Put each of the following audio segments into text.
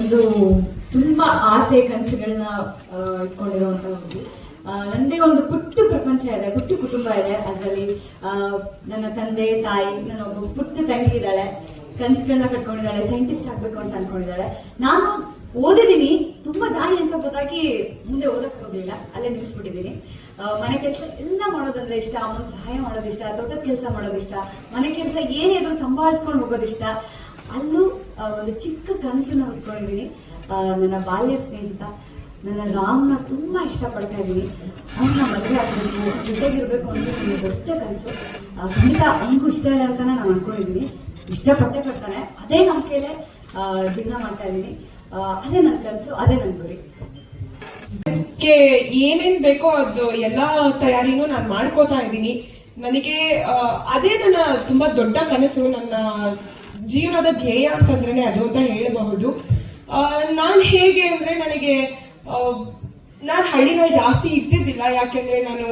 ಒಂದು ತುಂಬಾ ಆಸೆ ಕನಸುಗಳನ್ನ ಇಟ್ಕೊಂಡಿರುವಂತ ಒಂದು ನಂದೇ ಒಂದು ಪುಟ್ಟ ಪ್ರಪಂಚ ಇದೆ, ಪುಟ್ಟ ಕುಟುಂಬ ಇದೆ. ಅದರಲ್ಲಿ ನನ್ನ ತಂದೆ, ತಾಯಿ ನನ್ನ ಒಬ್ಬ ಪುಟ್ಟ ತಂಗಿ ಇದ್ದಾಳೆ. ಕನಸುಗಳನ್ನ ಕಟ್ಕೊಂಡಿದ್ದಾಳೆ ಸೈಂಟಿಸ್ಟ್ ಆಗ್ಬೇಕು ಅಂತ ಅನ್ಕೊಂಡಿದ್ದಾಳೆ. ನಾನು ಓದಿದ್ದೀನಿ, ತುಂಬಾ ಜಾಣಿ ಅಂತ ಗೊತ್ತಾಗಿ ಮುಂದೆ ಓದಕ್ ಹೋಗ್ಲಿಲ್ಲ, ಅಲ್ಲೇ ನಿಲ್ಸ್ಬಿಟ್ಟಿದ್ದೀನಿ ಮನೆ ಕೆಲಸ ಎಲ್ಲ ಮಾಡೋದಂದ್ರೆ ಇಷ್ಟ ಅಮ್ಮನ ಸಹಾಯ ಮಾಡೋದು ಇಷ್ಟ ತೋಟದ ಕೆಲಸ ಮಾಡೋದು ಇಷ್ಟ ಮನೆ ಕೆಲಸ ಏನೇ ಇದ್ರೂ ಸಂಭಾಳಿಸ್ಕೊಂಡು ಹೋಗೋದಿಷ್ಟ. ಅಲ್ಲೂ ಒಂದು ಚಿಕ್ಕ ಕನಸನ್ನ ಹೊತ್ಕೊಂಡಿದ್ದೀನಿ. ನನ್ನ ಬಾಲ್ಯ ಸ್ನೇಹಿತ, ನನ್ನ ರಾಮ್ನ ತುಂಬಾ ಇಷ್ಟಪಡ್ತಾ ಇದ್ದೀನಿ. ಅವನ್ನ ಮದುವೆ ಆಗಬೇಕು ಜೊತೆಗಿರ್ಬೇಕು ಅಂತ ನನಗೆ ದೊಡ್ಡ ಕನಸು. ಖಂಡಿತ ಅವನಿಗೂ ಇಷ್ಟ ಇದೆ ಅಂತಲೇ ನಾನು ಅನ್ಕೊಂಡಿದ್ದೀನಿ. ಇಷ್ಟಪಟ್ಟೆ ಪಡ್ತಾನೆ ಅದೇ ನಂಬಿಕೆಯಲ್ಲೇ ಜೀವನ ಮಾಡ್ತಾ ಇದ್ದೀನಿ. ಅದೇ ನನ್ನ ಕನಸು, ಅದೇ ನನ್ನ ಗುರಿ. ಅದಕ್ಕೆ ಏನೇನ್ ಬೇಕೋ ಅದು ಎಲ್ಲಾ ತಯಾರಿನೂ ನಾನು ಮಾಡ್ಕೋತಾ ಇದ್ದೀನಿ. ನನಗೆ ಅದೇ ನನ್ನ ತುಂಬಾ ದೊಡ್ಡ ಕನಸು. ನನ್ನ ಜೀವನದ ಧ್ಯೇಯ ಅಂತಂದ್ರೆ ಅದು ಅಂತ ಹೇಳಬಹುದು. ನಾನು ಹೇಗೆ ಅಂದ್ರೆ ನನಗೆ ನಾನು ಹಳ್ಳಿನಲ್ಲಿ ಜಾಸ್ತಿ ಇದ್ದಿದ್ದಿಲ್ಲ. ಯಾಕೆಂದ್ರೆ ನಾನು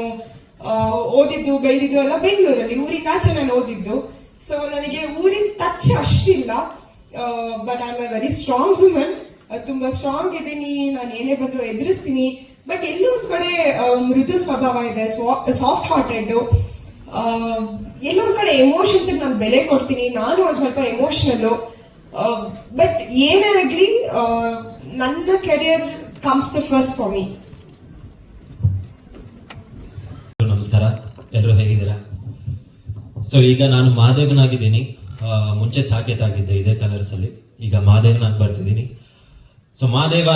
ಓದಿದ್ದು, ಬೆಳೆದಿದ್ದು ಎಲ್ಲ ಬೆಂಗಳೂರಲ್ಲಿ, ಊರಿನ ಆಚೆ ನಾನು ಓದಿದ್ದು. ಸೊ ನನಗೆ ಊರಿನ touch ಅಷ್ಟಿಲ್ಲ. But I am a very strong woman ತುಂಬಾ ಸ್ಟ್ರಾಂಗ್ ಇದ್ದೀನಿ. ನಾನು ಏನೇ ಬಂದರೂ ಎದುರಿಸ್ತೀನಿ. ಬಟ್ ಎಲ್ಲೂ ಕಡೆ ಮೃದು ಸ್ವಭಾವ ಇದೆ. ಸಾಫ್ಟ್ ಹಾರ್ಟೆಡ್ ಎಲ್ಲೋ ಒಂದ್ ಕಡೆ ಎಮೋಷನ್ಸ್ ನಾನು ಬೆಲೆ ಕೊಡ್ತೀನಿ. ನಾನು ಒಂದ್ ಸ್ವಲ್ಪ ಎಮೋಷನಲ್ ಬಟ್ ಏನೇ ಆಗ್ಲಿ ನನ್ನ career comes the first for me ನಮಸ್ಕಾರ. ಎಲ್ಲರೂ ಹೇಗಿದ್ದೀರಾ? ಸೊ ಈಗ ನಾನು ಮಹಾದೇವನಾಗಿದ್ದೀನಿ ಮುಂಚೆ ಸಾಕೇತ್ ಆಗಿದ್ದೆ ಇದೇ ಕಲರ್ಸ್ ಅಲ್ಲಿ. ಈಗ ಮಾದೇವ್ ನಾನು ಬರ್ತಿದ್ದೀನಿ. ಸೊ ಮಹಾದೇವ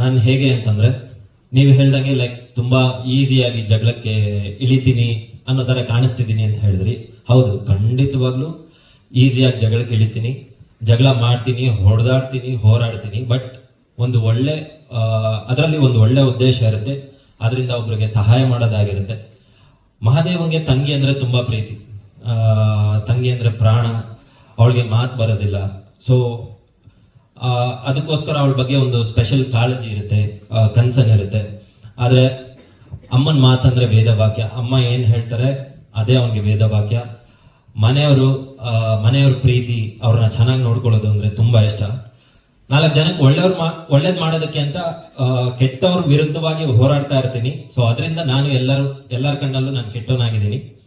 ನಾನು ಹೇಗೆ ಅಂತಂದ್ರೆ, ನೀವು ಹೇಳ್ದಂಗೆ ಲೈಕ್ ತುಂಬಾ ಈಸಿಯಾಗಿ ಜಗಳಕ್ಕೆ ಇಳಿತೀನಿ. ಅನ್ನೋ ಥರ ಕಾಣಿಸ್ತಿದ್ದೀನಿ ಅಂತ ಹೇಳಿದ್ರಿ. ಹೌದು, ಖಂಡಿತವಾಗ್ಲೂ ಈಸಿಯಾಗಿ ಜಗಳಕ್ಕೆ ಕೇಳಿತೀನಿ ಜಗಳ ಮಾಡ್ತೀನಿ, ಹೊಡೆದಾಡ್ತೀನಿ, ಹೋರಾಡ್ತೀನಿ. ಬಟ್ ಒಂದು ಒಳ್ಳೆ ಅದರಲ್ಲಿ ಒಂದು ಒಳ್ಳೆ ಉದ್ದೇಶ ಇರುತ್ತೆ. ಅದರಿಂದ ಒಬ್ರಿಗೆ ಸಹಾಯ ಮಾಡೋದಾಗಿರುತ್ತೆ. ಮಹಾದೇವಂಗೆ ತಂಗಿ ಅಂದ್ರೆ ತುಂಬಾ ಪ್ರೀತಿ. ತಂಗಿ ಅಂದ್ರೆ ಪ್ರಾಣ. ಅವಳಿಗೆ ಮಾತು ಬರೋದಿಲ್ಲ. ಸೊ ಅದಕ್ಕೋಸ್ಕರ ಅವಳ ಬಗ್ಗೆ ಒಂದು ಸ್ಪೆಷಲ್ ಕಾಳಜಿ ಇರುತ್ತೆ. ಕನ್ಸರ್ನ್ ಇರುತ್ತೆ ಆದ್ರೆ ಅಮ್ಮನ ಮಾತಂದ್ರೆ ವೇದವಾಕ್ಯ. ಅಮ್ಮ ಏನ್ ಹೇಳ್ತಾರೆ? ಅದೇ ಅವನಿಗೆ ವೇದವಾಕ್ಯ. ಮನೆಯವರು ಆ, ಮನೆಯವ್ರ ಪ್ರೀತಿ ಅವ್ರನ್ನ ಚೆನ್ನಾಗಿ ನೋಡ್ಕೊಳ್ಳೋದು ಅಂದ್ರೆ ತುಂಬಾ ಇಷ್ಟ. ನಾಲ್ಕು ಜನಕ್ಕೆ ಒಳ್ಳೆಯವ್ರು ಮಾ ಒಳ್ಳೇದ್ ಮಾಡೋದಕ್ಕೆ ಅಂತ ಕೆಟ್ಟವ್ರ ವಿರುದ್ಧವಾಗಿ ಹೋರಾಡ್ತಾ ಇರ್ತೀನಿ. ಸೊ ಅದರಿಂದ ನಾನು ಎಲ್ಲರೂ ಎಲ್ಲರ ಕಣ್ಣಲ್ಲೂ ನಾನು ಕೆಟ್ಟವನಾಗಿದ್ದೀನಿ.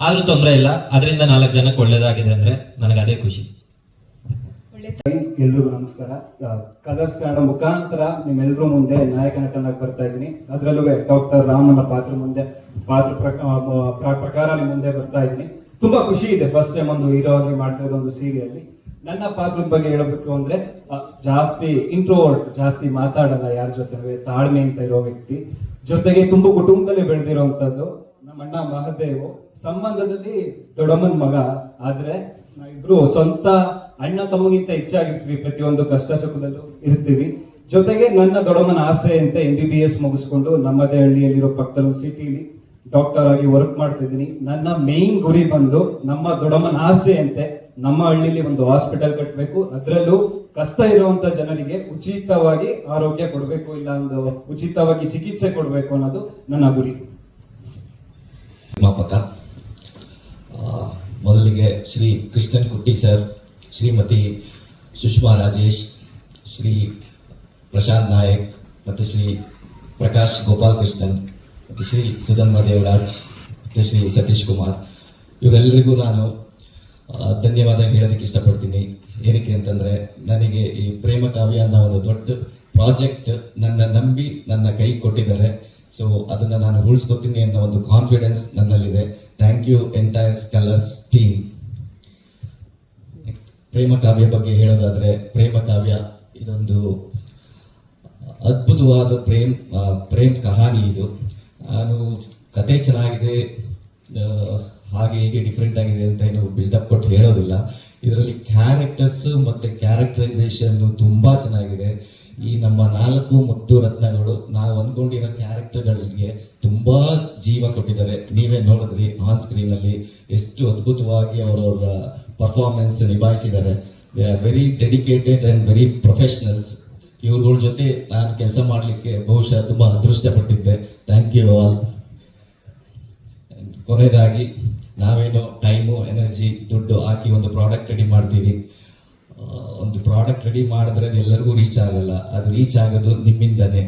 ಆದ್ರೂ ತೊಂದರೆ ಇಲ್ಲ. ಅದರಿಂದ ನಾಲ್ಕು ಜನಕ್ಕೆ ಒಳ್ಳೇದಾಗಿದೆ ಅಂದ್ರೆ ನನಗೆ ಅದೇ ಖುಷಿ. ಎಲ್ರಿಗೂ ನಮಸ್ಕಾರ. ಕಲರ್ಸ್ ಕನ್ನಡ ಮುಖಾಂತರ ನಿಮ್ಮೆಲ್ಲರೂ ಮುಂದೆ ನಾಯಕ ನಟನಾಗಿ ಬರ್ತಾ ಇದ್ದೀನಿ. ಅದರಲ್ಲೂ ಡಾಕ್ಟರ್ ರಾಮನ ಪಾತ್ರ ಮುಂದೆ, ಪಾತ್ರ ಪ್ರಕ- ಪ್ರ- ಪ್ರಕಾರ ನಿಮ್ಮ ಮುಂದೆ ಬರ್ತಾ ಇದ್ದೀನಿ. ತುಂಬಾ ಖುಷಿ ಇದೆ ಫಸ್ಟ್ ಟೈಮ್ ಒಂದು ಹೀರೋ ಆಗಿ ಮಾಡ್ತಾ ಒಂದು ಸೀರಿಯಲ್ಲಿ. ನನ್ನ ಪಾತ್ರದ ಬಗ್ಗೆ ಹೇಳಬೇಕು ಅಂದ್ರೆ ಜಾಸ್ತಿ ಇಂಟ್ರೋವರ್ಟ್ ಜಾಸ್ತಿ ಮಾತಾಡಲ್ಲ ಯಾರ ಜೊತೆ ತಾಳ್ಮೆ ಅಂತ ಇರೋ ವ್ಯಕ್ತಿ. ಜೊತೆಗೆ ತುಂಬಾ ಕುಟುಂಬದಲ್ಲಿ ಬೆಳೆದಿರುವಂತದ್ದು ನಮ್ಮ ಅಣ್ಣ ಮಹದೇವ್. ಸಂಬಂಧದಲ್ಲಿ ದೊಡ್ಡಮ್ಮನ ಮಗ. ಆದ್ರೆ ನಾವಿಬ್ರು ಸ್ವಂತ ಅಣ್ಣ ತಮ್ಮಗಿಂತ ಹೆಚ್ಚಾಗಿರ್ತೀವಿ, ಪ್ರತಿಯೊಂದು ಕಷ್ಟ ಸುಖದಲ್ಲೂ ಇರ್ತೀವಿ. ಜೊತೆಗೆ ನನ್ನ ದೊಡ್ಡಮ್ಮನ ಆಸೆ ಅಂತ ಎಂ ಬಿ ಬಿ ಎಸ್ ಮುಗಿಸ್ಕೊಂಡು ನಮ್ಮದೇ ಹಳ್ಳಿಯಲ್ಲಿರೋ ಪಕ್ಕದ ಸಿಟಿಲಿ ಡಾಕ್ಟರ್ ಆಗಿ ವರ್ಕ್ ಮಾಡ್ತಿದ್ದೀನಿ. ನನ್ನ ಮೇನ್ ಗುರಿ ಬಂದು ನಮ್ಮ ದೊಡ್ಡಮ್ಮನ ಆಸೆ ಅಂತೆ ನಮ್ಮ ಹಳ್ಳಿಲಿ ಒಂದು ಹಾಸ್ಪಿಟಲ್ ಕಟ್ಟಬೇಕು ಅದರಲ್ಲೂ ಕಷ್ಟ ಇರುವಂತ ಜನರಿಗೆ ಉಚಿತವಾಗಿ ಆರೋಗ್ಯ ಕೊಡಬೇಕು, ಇಲ್ಲ ಒಂದು ಉಚಿತವಾಗಿ ಚಿಕಿತ್ಸೆ ಕೊಡಬೇಕು ಅನ್ನೋದು ನನ್ನ ಗುರಿ. ಮೊದಲಿಗೆ ಶ್ರೀ ಕೃಷ್ಣನ್ ಕುಟ್ಟಿ ಸರ್. ಶ್ರೀಮತಿ ಸುಷ್ಮಾ ರಾಜೇಶ್ ಶ್ರೀ ಪ್ರಶಾಂತ್ ನಾಯಕ್ ಮತ್ತು ಶ್ರೀ ಪ್ರಕಾಶ್ ಗೋಪಾಲ್ ಕೃಷ್ಣನ್ ಮತ್ತು ಶ್ರೀ ಸುಧನ್ಮ ದೇವರಾಜ್ ಮತ್ತು ಶ್ರೀ ಸತೀಶ್ ಕುಮಾರ್. ಇವರೆಲ್ಲರಿಗೂ ನಾನು ಧನ್ಯವಾದ ಹೇಳೋದಕ್ಕೆ ಇಷ್ಟಪಡ್ತೀನಿ. ಏನಕ್ಕೆ ಅಂತಂದರೆ, ನನಗೆ ಈ ಪ್ರೇಮ ಕಾವ್ಯ ಅನ್ನೋ ಒಂದು ದೊಡ್ಡ ಪ್ರಾಜೆಕ್ಟ್ ನನ್ನ ನಂಬಿ ನನ್ನ ಕೈ ಕೊಟ್ಟಿದ್ದಾರೆ. ಸೊ ಅದನ್ನು ನಾನು ಉಳಿಸ್ಕೊತೀನಿ ಅನ್ನೋ ಒಂದು ಕಾನ್ಫಿಡೆನ್ಸ್ ನನ್ನಲ್ಲಿದೆ. Thank you entire Colors team Prema Kavya ಬಗ್ಗೆ ಹೇಳೋದಾದ್ರೆ ಪ್ರೇಮ ಕಾವ್ಯ ಇದೊಂದು ಅದ್ಭುತವಾದ ಪ್ರೇಮ್ ಪ್ರೇಮ್ ಕಹಾನಿ ಇದು. ನಾನು ಕತೆ ಚೆನ್ನಾಗಿದೆ ಹಾಗೆ ಹೀಗೆ ಡಿಫ್ರೆಂಟ್ ಆಗಿದೆ ಅಂತ ಏನು ಬಿಲ್ಡಪ್ ಕೊಟ್ಟು ಹೇಳೋದಿಲ್ಲ. ಇದರಲ್ಲಿ ಕ್ಯಾರೆಕ್ಟರ್ಸ್ ಮತ್ತೆ ಕ್ಯಾರೆಕ್ಟರೈಸೇಷನ್ ತುಂಬಾ ಚೆನ್ನಾಗಿದೆ. ಈ ನಮ್ಮ ನಾಲ್ಕು ಮುತ್ತು ರತ್ನಗಳು, ನಾವು ಅಂದ್ಕೊಂಡಿರೋ ಕ್ಯಾರೆಕ್ಟರ್ಗಳಿಗೆ ತುಂಬಾ ಜೀವ ಕೊಟ್ಟಿದ್ದಾರೆ. ನೀವೇ ನೋಡಿದ್ರಿ ಆನ್ ಸ್ಕ್ರೀನ್ ಅಲ್ಲಿ ಎಷ್ಟು ಅದ್ಭುತವಾಗಿ ಅವರವರ performance ನಿಭಾಯಿಸಿದ್ದಾರೆ they are very dedicated and very professionals ಇವ್ರಗಳ ಜೊತೆ ನಾನು ಕೆಲಸ ಮಾಡಲಿಕ್ಕೆ ಬಹುಶಃ ತುಂಬ ಅದೃಷ್ಟಪಟ್ಟಿದ್ದೆ. ಥ್ಯಾಂಕ್ ಯು ಆಲ್ ಕೊನೆಯದಾಗಿ, ನಾವೇನು ಟೈಮು ಎನರ್ಜಿ ದುಡ್ಡು ಹಾಕಿ ಒಂದು ಪ್ರಾಡಕ್ಟ್ ರೆಡಿ ಮಾಡ್ತೀವಿ. ಒಂದು ಪ್ರಾಡಕ್ಟ್ ರೆಡಿ ಮಾಡಿದ್ರೆ ಎಲ್ಲರಿಗೂ ರೀಚ್ ಆಗಲ್ಲ. ಅದು ರೀಚ್ ಆಗೋದು ನಿಮ್ಮಿಂದನೇ.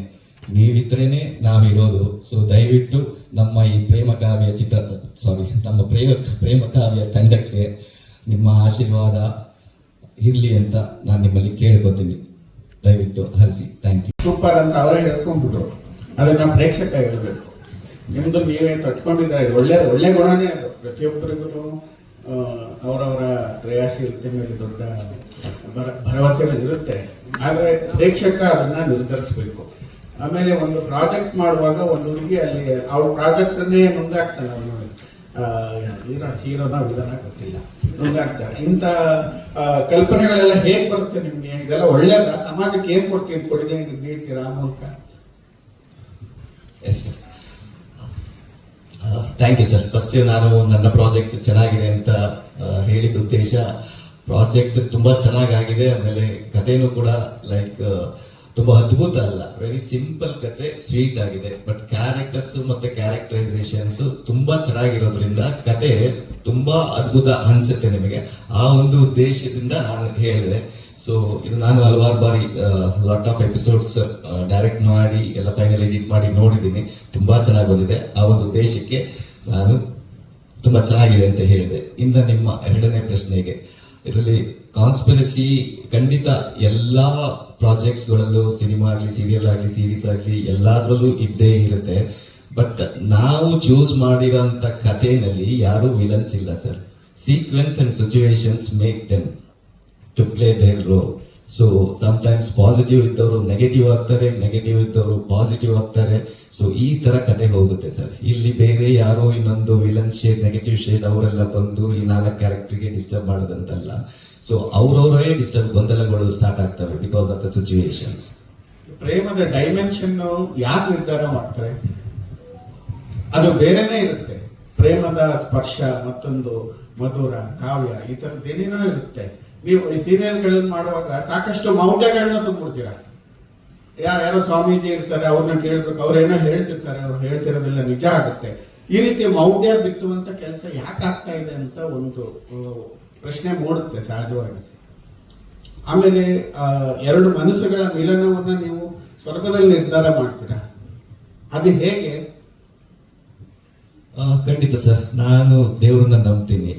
ನೀವಿದ್ರೇ ನಾವಿರೋದು. ಸೊ ದಯವಿಟ್ಟು ನಮ್ಮ ಈ ಪ್ರೇಮ ಕಾವ್ಯ ಚಿತ್ರ ಸಾರಿ ನಮ್ಮ ಪ್ರೇಮ ಪ್ರೇಮ ಕಾವ್ಯ ತಂಡಕ್ಕೆ ನಿಮ್ಮ ಆಶೀರ್ವಾದ ಇರಲಿ ಅಂತ ನಾನು ನಿಮ್ಮಲ್ಲಿ ಕೇಳ್ಕೊತೀನಿ. ದಯವಿಟ್ಟು ಹರಿಸಿ ಥ್ಯಾಂಕ್ ಯು ಸೂಪರ್ ಅಂತ ಅವರೇ ಹೇಳ್ಕೊಂಡ್ಬಿಟ್ರು. ಅದನ್ನ ಪ್ರೇಕ್ಷಕ ಹೇಳಬೇಕು. ನಿಮ್ಮದು ನೀವೇ ತಟ್ಕೊಂಡಿದ್ದಾರೆ. ಒಳ್ಳೆ ಒಳ್ಳೆ ಗುಣನೇ ಅದು. ಪ್ರತಿಯೊಬ್ಬರಿಗೂ ಅವರವರ ಕ್ರಿಯಾಶೀಲತೆ ಮೇಲೆ ದೊಡ್ಡ ಭರ- ಭರವಸೆಗಳಿರುತ್ತೆ ಆದರೆ ಪ್ರೇಕ್ಷಕ ಅದನ್ನ ನಿರ್ಧರಿಸಬೇಕು. ಆಮೇಲೆ ಒಂದು ಪ್ರಾಜೆಕ್ಟ್ ಮಾಡುವಾಗ ಒಂದು ಹುಡುಗಿ ಅಲ್ಲಿ ಅವ್ರ ಪ್ರಾಜೆಕ್ಟನ್ನೇ ಮುಂದಾಗ್ತಾನೆ ಅವನು. ಹೀರೋ, ಹೀರೋನ ವಿಧಾನ ಗೊತ್ತಿಲ್ಲ. ನುಂಗಾಕ್ತಾನೆ ಇಂಥ ಕಲ್ಪನೆಗಳೆಲ್ಲ ಹೇಗೆ ಬರುತ್ತೆ ನಿಮ್ಗೆ? ಇದೆಲ್ಲ ಒಳ್ಳೇದ? ಸಮಾಜಕ್ಕೆ ಏನ್ ಕೊಡ್ತೀರಿ? ಕೊಡುಗೆ ನೀಡ್ತೀರಾ ಆ ಮೂಲಕ? Yes thank you sir first ನಾನು ನನ್ನ ಪ್ರಾಜೆಕ್ಟ್ ಚೆನ್ನಾಗಿದೆ ಅಂತ ಹೇಳಿದ ಉದ್ದೇಶ. ಪ್ರಾಜೆಕ್ಟ್ ತುಂಬಾ ಚೆನ್ನಾಗಾಗಿದೆ. ಆಮೇಲೆ ಕಥೆನೂ ಕೂಡ ಲೈಕ್ ತುಂಬಾ ಅದ್ಭುತ ಅಲ್ಲ. ವೆರಿ ಸಿಂಪಲ್ ಕತೆ ಸ್ವೀಟ್ ಆಗಿದೆ. ಬಟ್ ಕ್ಯಾರೆಕ್ಟರ್ಸ್ ಮತ್ತೆ ಕ್ಯಾರೆಕ್ಟರೈಸೇಷನ್ಸ್ ತುಂಬಾ ಚೆನ್ನಾಗಿರೋದ್ರಿಂದ ಕತೆ ತುಂಬಾ ಅದ್ಭುತ ಅನ್ಸುತ್ತೆ ನಿಮಗೆ. ಆ ಒಂದು ಉದ್ದೇಶದಿಂದ ನಾನು ಹೇಳಿದೆ. ಸೊ ಇದು ನಾನು ಹಲವಾರು ಬಾರಿ ಲಾಟ್ ಆಫ್ ಎಪಿಸೋಡ್ಸ್ ಡೈರೆಕ್ಟ್ ಮಾಡಿ, ಎಲ್ಲ ಫೈನಲ್ ಎಡಿಟ್ ಮಾಡಿ ನೋಡಿದ್ದೀನಿ. ತುಂಬಾ ಚೆನ್ನಾಗಿ ಬಂದಿದೆ. ಆ ಒಂದು ಉದ್ದೇಶಕ್ಕೆ ನಾನು ತುಂಬಾ ಚೆನ್ನಾಗಿದೆ ಅಂತ ಹೇಳಿದೆ. ಇಂದ ನಿಮ್ಮ ಎರಡನೇ ಪ್ರಶ್ನೆಗೆ. ಇದರಲ್ಲಿ ಕಾನ್ಸ್ಪಿರಸಿ ಖಂಡಿತ ಎಲ್ಲಾ ಪ್ರಾಜೆಕ್ಟ್ಸ್ ಗಳಲ್ಲೂ ಸಿನಿಮಾ ಆಗಲಿ ಸೀರಿಯಲ್ ಆಗಲಿ ಸೀರೀಸ್ ಆಗಲಿ ಎಲ್ಲದರಲ್ಲೂ ಇದ್ದೇ ಇರುತ್ತೆ. ಬಟ್ ನಾವು ಚೂಸ್ ಮಾಡಿರೋಂಥ ಕಥೆನಲ್ಲಿ ಯಾರು ವಿಲನ್ಸ್ ಇಲ್ಲ sir. Sequence and situations make them to play their role so sometimes positive ಇದ್ದವರು ನೆಗೆಟಿವ್ ಆಗ್ತಾರೆ ನೆಗೆಟಿವ್ ಇದ್ದವರು ಪಾಸಿಟಿವ್ ಆಗ್ತಾರೆ. ಸೊ ಈ ತರ ಕತೆ ಹೋಗುತ್ತೆ ಸರ್. ಇಲ್ಲಿ ಬೇರೆ ಯಾರೋ ಇನ್ನೊಂದು ವಿಲನ್ ಶೇಡ್ ನೆಗೆಟಿವ್ ಶೇಡ್ ಅವರೆಲ್ಲ ಬಂದು ಈ ನಾಲ್ಕು ಕ್ಯಾರೆಕ್ಟರ್ಗೆ ಡಿಸ್ಟರ್ಬ್ ಮಾಡೋದಂತಲ್ಲ. ಸೊ ಅವ್ರವರೇ ಡಿಸ್ಟರ್ಬ್ ಗೊಂದಲಗಳು ಸ್ಟಾರ್ಟ್ ಆಗ್ತವೆ ಬಿಕಾಸ್ ಆಫ್ ದ ಸಿಚುವೇಶನ್ಸ್ ಪ್ರೇಮದ ಡೈಮೆನ್ಷನ್ ಯಾಕೆ ನಿರ್ಧಾರ ಮಾಡ್ತಾರೆ? ಅದು ಬೇರೆನೇ ಇರುತ್ತೆ. ಪ್ರೇಮದ ಸ್ಪರ್ಶ, ಮತ್ತೊಂದು ಮಧುರ, ಕಾವ್ಯ, ಈ ತರದ್ದು ಏನೇನೋ ಇರುತ್ತೆ. ನೀವು ಈ ಸೀರಿಯಲ್ಗಳನ್ನು ಮಾಡುವಾಗ ಸಾಕಷ್ಟು ಮೌಲ್ಯಗಳನ್ನ ತುಂಬಿಡ್ತೀರಾ ಯಾರೋ ಸ್ವಾಮೀಜಿ ಇರ್ತಾರೆ ಅವ್ರನ್ನ ಕೇಳ್ಬೇಕು ಅವ್ರೇನೋ ಹೇಳ್ತಿರ್ತಾರೆ, ಅವ್ರು ಹೇಳ್ತಿರೋದೆಲ್ಲ ನಿಜ ಆಗುತ್ತೆ. ಈ ರೀತಿ ಮೌಲ್ಯ ಬಿತ್ತುವಂತ ಕೆಲಸ ಯಾಕೆ ಆಗ್ತಾ ಇದೆ ಅಂತ ಒಂದು ಪ್ರಶ್ನೆ ಮೂಡುತ್ತೆ ಸಹಜವಾಗಿ. ಆಮೇಲೆ ಎರಡು ಮನಸ್ಸುಗಳ ಮಿಲನವನ್ನು ನೀವು ಸ್ವರ್ಗದಲ್ಲಿ ನಿರ್ಧಾರ ಮಾಡ್ತೀರಾ? ಅದು ಹೇಗೆ? ಖಂಡಿತ ಸರ್. ನಾನು ದೇವರನ್ನ ನಂಬ್ತೀನಿ.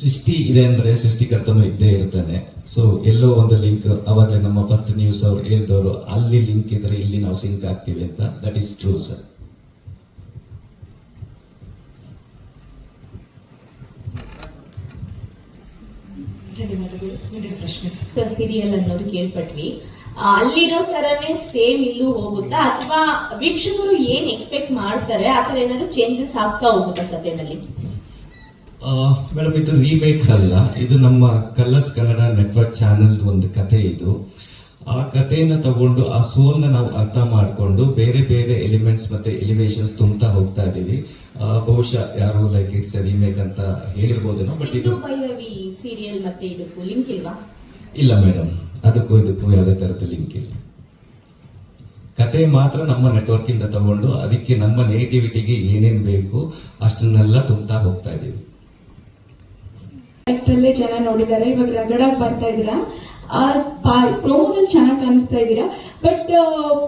ಸೃಷ್ಟಿ ಇದೆ ಅಂದರೆ ಸೃಷ್ಟಿಕರ್ತನು ಇದ್ದೇ ಇರ್ತಾನೆ. ಸೊ ಎಲ್ಲೋ ಒಂದು ಲಿಂಕ್ ಅವಾಗಲೇ ನಮ್ಮ ಫಸ್ಟ್ ನ್ಯೂಸ್ ಅವ್ರು ಹೇಳಿದವರು, ಅಲ್ಲಿ ಲಿಂಕ್ ಇದ್ರೆ ಇಲ್ಲಿ ನಾವು ಸಿಂಕ್ ಆಗ್ತೀವಿ ಅಂತ. ದಟ್ ಈಸ್ ಟ್ರೂ ಸರ್ ಧನ್ಯವಾದಗಳು ಮುಂದಿನ ಪ್ರಶ್ನೆ. ಸೀರಿಯಲ್ ಅನ್ನೋದು ಕೇಳ್ಪಟ್ವಿ. ಅಲ್ಲಿರೋ ತರನೇ ಸೇಮ್ ಇಲ್ಲೂ ಹೋಗುತ್ತಾ? ಅಥವಾ ವೀಕ್ಷಕರು ಏನ್ ಎಕ್ಸ್ಪೆಕ್ಟ್ ಮಾಡ್ತಾರೆ? ಆ ತರ ಏನಾದ್ರು ಚೇಂಜಸ್ ಆಗ್ತಾ ಹೋಗುತ್ತಾ ಕಥೆನಲ್ಲಿ? ಮೇಡಮ್ ಇದು ರೀಮೇಕ್ ಅಲ್ಲ. ಇದು ನಮ್ಮ ಕಲರ್ಸ್ ಕನ್ನಡ ನೆಟ್ವರ್ಕ್ ಚಾನೆಲ್ ಒಂದು ಕತೆ ಇದು. ಆ ಕಥೆಯನ್ನು ತಗೊಂಡು ಆ ಸೋಲ್ನ ನಾವು ಅರ್ಥ ಮಾಡಿಕೊಂಡು ಬೇರೆ ಬೇರೆ ಎಲಿಮೆಂಟ್ಸ್ ಮತ್ತೆ ಎಲಿವೇಶನ್ಸ್ ತುಂಬ್ತಾ ಹೋಗ್ತಾ ಇದೀವಿ ಆ, ಬಹುಶಃ ಯಾರು ಲೈಕ್ ಇಟ್ಸ್ ರೀಮೇಕ್ ಅಂತ ಹೇಳಿರ್ಬೋದೇನೋ ಬಟ್ ಇದು ಭೈರವಿ ಸೀರಿಯಲ್ ಮತ್ತೆ ಇದಕ್ಕೂ ಲಿಂಕ್ ಇಲ್ವಾ? ಇಲ್ಲ ಮೇಡಮ್ ಅದಕ್ಕೂ ಇದಕ್ಕೂ ಯಾವುದೇ ತರದ ಲಿಂಕ್ ಇಲ್ಲ. ಕತೆ ಮಾತ್ರ ನಮ್ಮ ನೆಟ್ವರ್ಕ್ ಇಂದ ತಗೊಂಡು ಅದಕ್ಕೆ ನಮ್ಮ ನೇಟಿವಿಟಿಗೆ ಏನೇನ್ ಬೇಕು ಅಷ್ಟನ್ನೆಲ್ಲ ತುಂಬ್ತಾ ಹೋಗ್ತಾ ಇದೀವಿ ಅಲ್ಲೇ ಜನ ನೋಡಿದ್ದಾರೆ. ಇವಾಗ ರಗಡಾಗಿ ಬರ್ತಾ ಇದ್ದೀರಾ? ಆ ಪ್ರೋಮೋದಲ್ಲಿ ಚೆನ್ನಾಗಿ ಕಾಣಿಸ್ತಾ ಇದ್ದೀರಾ? ಬಟ್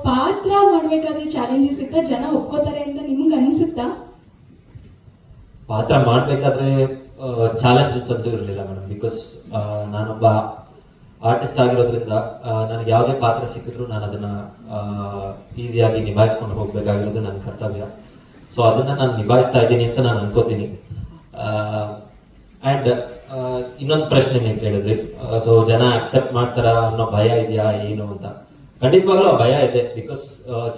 ಪಾತ್ರ ಮಾಡ್ಬೇಕಾದ್ರೆ ಚಾಲೆಂಜಸ್ ಇತ್ತ? ಜನ ಒಪ್ಕೋತಾರೆ ಅಂತ ನಿಮ್ಗೆ ಅನ್ಸುತ್ತಾ? ಪಾತ್ರ ಮಾಡಬೇಕಾದ್ರೆ ಚಾಲೆಂಜಸ್ ಅಂತೂ ಇರಲಿಲ್ಲ ಮೇಡಮ್ ಬಿಕಾಸ್ ನಾನೊಬ್ಬ ಆರ್ಟಿಸ್ಟ್ ಆಗಿರೋದ್ರಿಂದ ಆ, ನನಗೆ ಯಾವುದೇ ಪಾತ್ರ ಸಿಕ್ಕಿದ್ರು ನಾನು ಅದನ್ನ ಈಸಿಯಾಗಿ ನಿಭಾಯಿಸ್ಕೊಂಡು ಹೋಗ್ಬೇಕಾಗಿರೋದು ನನ್ನ ಕರ್ತವ್ಯ. ಸೊ ಅದನ್ನ ನಾನು ನಿಭಾಯಿಸ್ತಾ ಇದ್ದೀನಿ ಅಂತ ನಾನು ಅನ್ಕೋತೀನಿ. ಅಂಡ್ ಇನ್ನೊಂದು ಪ್ರಶ್ನೆ ನೀವು ಕೇಳಿದ್ರಿ. ಸೊ ಜನ ಅಕ್ಸೆಪ್ಟ್ ಮಾಡ್ತಾರ ಅನ್ನೋ ಭಯ ಇದೆಯಾ ಏನು ಅಂತ? ಖಂಡಿತವಾಗ್ಲೂ ಆ ಭಯ ಇದೆ. ಬಿಕಾಸ್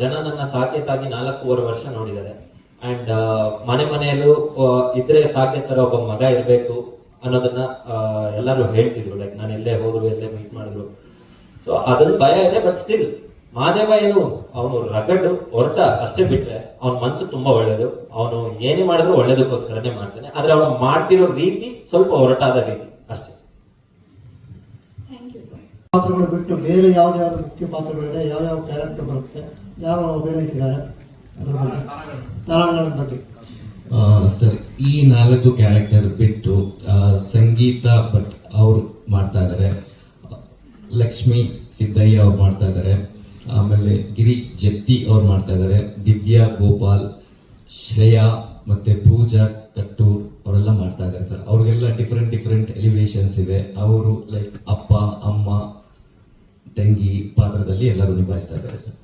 ಜನ ನನ್ನ ಸಾಕೇತಾಗಿ ನಾಲ್ಕೂವರೆ ವರ್ಷ ನೋಡಿದ್ದಾರೆ. ಅಂಡ್ ಮನೆ ಮನೆಯಲ್ಲೂ ಇದ್ರೆ ಸಾಕೆ ತರ ಒಬ್ಬ ಮಗ ಇರಬೇಕು ಅನ್ನೋದನ್ನ ಎಲ್ಲರೂ ಹೇಳ್ತಿದ್ರು. ಲೈಕ್ ನಾನು ಎಲ್ಲೇ ಹೋದ್ರು ಎಲ್ಲೇ ಮೀಟ್ ಮಾಡಿದ್ರು. ಸೊ ಅದ್ರ ಭಯ ಇದೆ ಬಟ್ ಸ್ಟಿಲ್ ಮಾದೇವ ಏನು ಅವನು ರಗಡ್ ಹೊರಟ ಅಷ್ಟೇ ಬಿಟ್ರೆ ಅವನ ಮನ್ಸು ತುಂಬಾ ಒಳ್ಳೇದು. ಅವನು ಏನೇ ಮಾಡಿದ್ರು ಒಳ್ಳೇದಕ್ಕೋಸ್ಕರನೇ ಮಾಡ್ತಾನೆ. ಆದ್ರೆ ಅವನು ಮಾಡ್ತಿರೋ ರೀತಿ ಸ್ವಲ್ಪ ಹೊರಟಾದ ರೀತಿ ಅಷ್ಟೇ. ಥ್ಯಾಂಕ್ ಯು ಸರ್ ಪಾತ್ರಗಳು ಬಿಟ್ಟು ಬೇರೆ ಯಾವ್ದು ಯಾವ್ದು ಮುಖ್ಯ ಪಾತ್ರಗಳಿದೆ? ಯಾವ ಯಾವ ಕ್ಯಾರೆಕ್ಟರ್ ಬರುತ್ತೆ ಯಾವ ಅಭಿನಯಿಸಿದ್ದಾರೆ ಸರ್, ಈ ನಾಲ್ಕು ಕ್ಯಾರೆಕ್ಟರ್ ಬಿಟ್ಟು ಸಂಗೀತ ಭಟ್ ಅವರು ಮಾಡ್ತಾ ಇದ್ದಾರೆ ಲಕ್ಷ್ಮಿ ಸಿದ್ದಯ್ಯ ಅವ್ರು ಮಾಡ್ತಾ ಇದ್ದಾರೆ ಆಮೇಲೆ ಗಿರೀಶ್ ಜತ್ತಿ ಅವ್ರು ಮಾಡ್ತಾ ಇದ್ದಾರೆ ದಿವ್ಯಾ ಗೋಪಾಲ್, ಶ್ರೇಯಾ ಮತ್ತೆ ಪೂಜಾ ಕಟ್ಟೂರ್ ಅವರೆಲ್ಲ ಮಾಡ್ತಾ ಇದ್ದಾರೆ ಸರ್. ಅವ್ರಿಗೆಲ್ಲ ಡಿಫ್ರೆಂಟ್ ಡಿಫ್ರೆಂಟ್ ಎಲಿವೇಶನ್ಸ್ ಇದೆ. ಅವರು ಲೈಕ್ ಅಪ್ಪ, ಅಮ್ಮ, ತಂಗಿ ಪಾತ್ರದಲ್ಲಿ ಎಲ್ಲರೂ ನಿಭಾಯಿಸ್ತಾ ಇದ್ದಾರೆ ಸರ್.